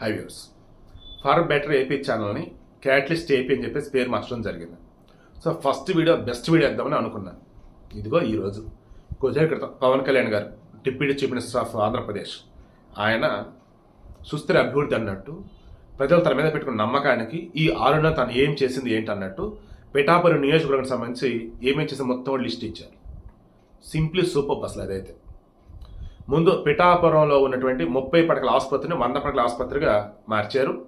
Hi viewers for better AP ఛానల్ని catalyst AP అని చెప్పేసి పేరు మార్చడం జరిగింది. So first video best video ఇద్దామని అనుకున్నాను ఇదిగో ఈరోజు కొద్దిగా క్రితం Pawan Kalyan garu deputy chief minister of Andhra Pradesh ఆయన సుస్థిర అభివృద్ధి అన్నట్టు ప్రజలు తన మీద పెట్టుకున్న నమ్మకానికి ఈ ఆరున తను ఏం చేసింది ఏంటి అన్నట్టు పిఠాపురం నియోజకవర్గానికి సంబంధించి ఏమేం చేసిన మొత్తం లిస్ట్ ఇచ్చారు. సింప్లీ సూపర్ అసలు అదైతే. ముందు పిఠాపురంలో ఉన్నటువంటి ముప్పై పడకల ఆసుపత్రిని వంద పడకల ఆసుపత్రిగా మార్చారు.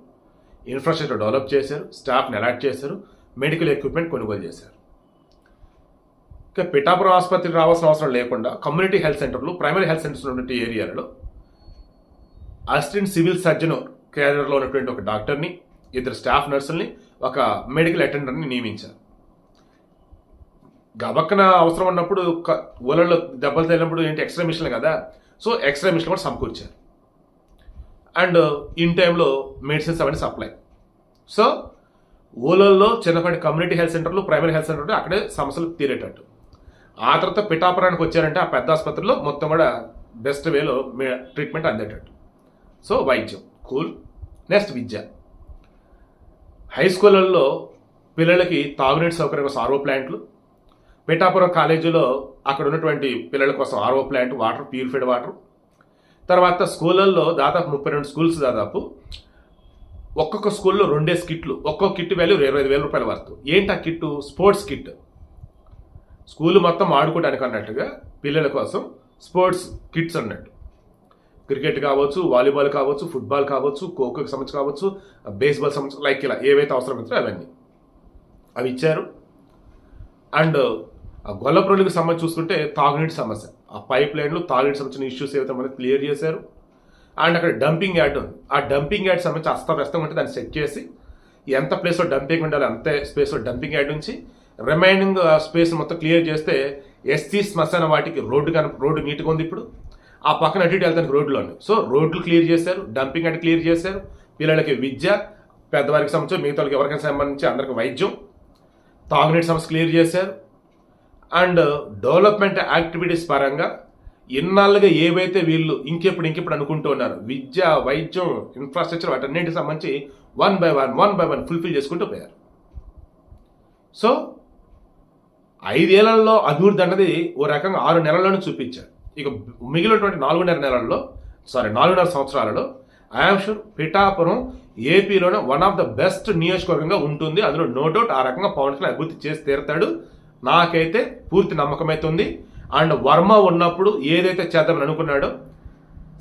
ఇన్ఫ్రాస్ట్రక్చర్ డెవలప్ చేశారు. స్టాఫ్ని అలాట్ చేశారు. మెడికల్ ఎక్విప్మెంట్ కొనుగోలు చేశారు. ఇక పిఠాపురం ఆసుపత్రికి రావాల్సిన అవసరం లేకుండా కమ్యూనిటీ హెల్త్ సెంటర్లు ప్రైమరీ హెల్త్ సెంటర్స్ ఉన్నటువంటి ఏరియాలలో అసిస్టెంట్ సివిల్ సర్జన్ కేడర్లో ఉన్నటువంటి ఒక డాక్టర్ని ఇద్దరు స్టాఫ్ నర్సుల్ని ఒక మెడికల్ అటెండర్ని నియమించారు. గబక్కన అవసరం ఉన్నప్పుడు ఊళ్ళలో దెబ్బలు తగిలినప్పుడు ఏంటి? ఎక్స్రే మిషన్లు కదా. సో ఎక్స్రే మిషన్ కూడా సమకూర్చారు అండ్ ఇన్ టైంలో మెడిసిన్స్ అవన్నీ సప్లై సో ఊళ్ళల్లో చిన్నపాటి కమ్యూనిటీ హెల్త్ సెంటర్లు ప్రైమరీ హెల్త్ సెంటర్లు అక్కడే సమస్యలు తీరేటట్టు. ఆ తర్వాత పిఠాపురానికి వచ్చారంటే ఆ పెద్ద ఆసుపత్రిలో మొత్తం కూడా బెస్ట్ వేలో ట్రీట్మెంట్ అందేటట్టు. సో వైద్యం కూల్ నెక్స్ట్ విద్య. హై స్కూళ్ళల్లో పిల్లలకి తాగునీటి సౌకర్యం సార్వో ప్లాంట్లు పిఠాపురం కాలేజీలో అక్కడ ఉన్నటువంటి పిల్లల కోసం RO plant water purified water. తర్వాత స్కూళ్ళల్లో దాదాపు ముప్పై రెండు స్కూల్స్ దాదాపు. ఒక్కొక్క స్కూల్లో రెండే కిట్లు ఒక్కొక్క కిట్ వాల్యూ ఇరవై ఐదు వేల రూపాయల వరకు. ఏంటి ఆ కిట్టు? Sports kit. స్కూల్ మొత్తం ఆడుకోవడానికి అన్నట్టుగా పిల్లల కోసం స్పోర్ట్స్ కిట్స్ అన్నట్టు. క్రికెట్ కావచ్చు వాలీబాల్ కావచ్చు ఫుట్బాల్ కావచ్చు ఖోఖోకి సంబంధించి కావచ్చు బేస్బాల్ సంబంధించి లైక్ ఇలా ఏవైతే అవసరం అవన్నీ. అవి ఇచ్చారు. అండ్ గొల్లప్రోలికి సంబంధించి చూసుకుంటే తాగునీటి సమస్య. ఆ పైప్ లైన్లు తాగునీటి సంబంధించిన ఇష్యూస్ ఏవైతే మనకి క్లియర్ చేశారు అండ్ అక్కడ డంపింగ్ యార్డ్ ఉంది. ఆ డంపింగ్ యార్డ్ సంబంధించి అస్తవ్యస్తం ఉంటే దాన్ని సెట్ చేసి ఎంత ప్లేస్లో డంపింగ్ ఉండాలి అంతే స్పేస్లో డంపింగ్ యార్డ్ ఉంచి రిమైనింగ్ స్పేస్ మొత్తం క్లియర్ చేస్తే ఎస్సీ శ్మశాన వాటికి రోడ్డు కన రోడ్డు నీట్గా ఉంది ఇప్పుడు. ఆ పక్కన అటు ఇటు వెళ్తానికి రోడ్లు ఉన్నాయి సో రోడ్లు క్లియర్ చేశారు డంపింగ్ అంటే క్లియర్ చేశారు. పిల్లలకి విద్య పెద్దవారికి సంబంధించి మిగతా వాళ్ళకి ఎవరికైనా సంబంధించి అందరికి వైద్యం. తాగునీటి సమస్య క్లియర్ చేశారు. అండ్ డెవలప్మెంట్ యాక్టివిటీస్ పరంగా ఇన్నాళ్ళుగా ఏవైతే వీళ్ళు ఇంకెప్పుడు ఇంకెప్పుడు అనుకుంటూ ఉన్నారు విద్య వైద్యం ఇన్ఫ్రాస్ట్రక్చర్ వాటన్నింటికి సంబంధించి one by one one by one fulfil చేసుకుంటూ పోయారు. సో ఐదేళ్ళలో అభివృద్ధి అన్నది ఓ రకంగా ఆరు నెలల్లోనే చూపించారు. ఇక మిగిలినటువంటి నాలుగున్నర నెలల్లో సారీ నాలుగున్నర సంవత్సరాలలో ఐఎమ్ షూర్ పిఠాపురం ఏపీలోనే వన్ ఆఫ్ ద బెస్ట్ నియోజకవర్గంగా ఉంటుంది. అందులో నో డౌట్ ఆ రకంగా పవన్ కళ్యాణ్ అభివృద్ధి చేసి తీరుతాడు. నాకైతే పూర్తి నమ్మకం అయితే ఉంది అండ్ వర్మ ఉన్నప్పుడు ఏదైతే చేద్దామని అనుకున్నాడో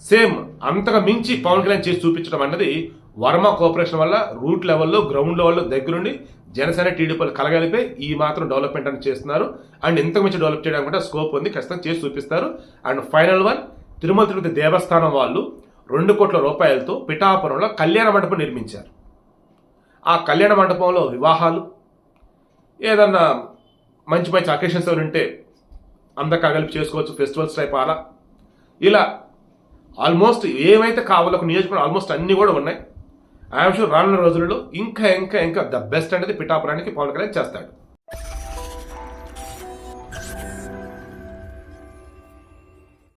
సేమ్ అంతగా మించి పవన్ కళ్యాణ్ చేసి చూపించడం అన్నది వర్మ కోఆపరేషన్ వల్ల రూట్ లెవెల్లో గ్రౌండ్ లెవెల్లో దగ్గరుండి జనసేన టీడీపీలు కలగలిపే ఈ మాత్రం డెవలప్మెంట్ అని చేస్తున్నారు. అండ్ ఇంతకు మించి డెవలప్ చేయడానికి కూడా స్కోప్ ఉంది ఖచ్చితంగా చేసి చూపిస్తారు. And final one Tirumala Tirupati Devasthanam వాళ్ళు రెండు కోట్ల రూపాయలతో పిఠాపురంలో కళ్యాణ మండపం నిర్మించారు. ఆ కళ్యాణ మండపంలో వివాహాలు ఏదన్నా మంచి మంచి అకేషన్స్ ఎవరు ఉంటే అందరికీ కలిపి చేసుకోవచ్చు ఫెస్టివల్స్ టైప్ అలా ఇలా ఆల్మోస్ట్ ఏమైతే కావాలో నియోజకవర్గం ఆల్మోస్ట్ అన్నీ కూడా ఉన్నాయి. ఐఎమ్ షూర్ రానున్న రోజులలో ఇంకా ఇంకా ఇంకా ద బెస్ట్ అనేది పిఠాపురానికి పవన్ కళ్యాణ్ చేస్తాడు.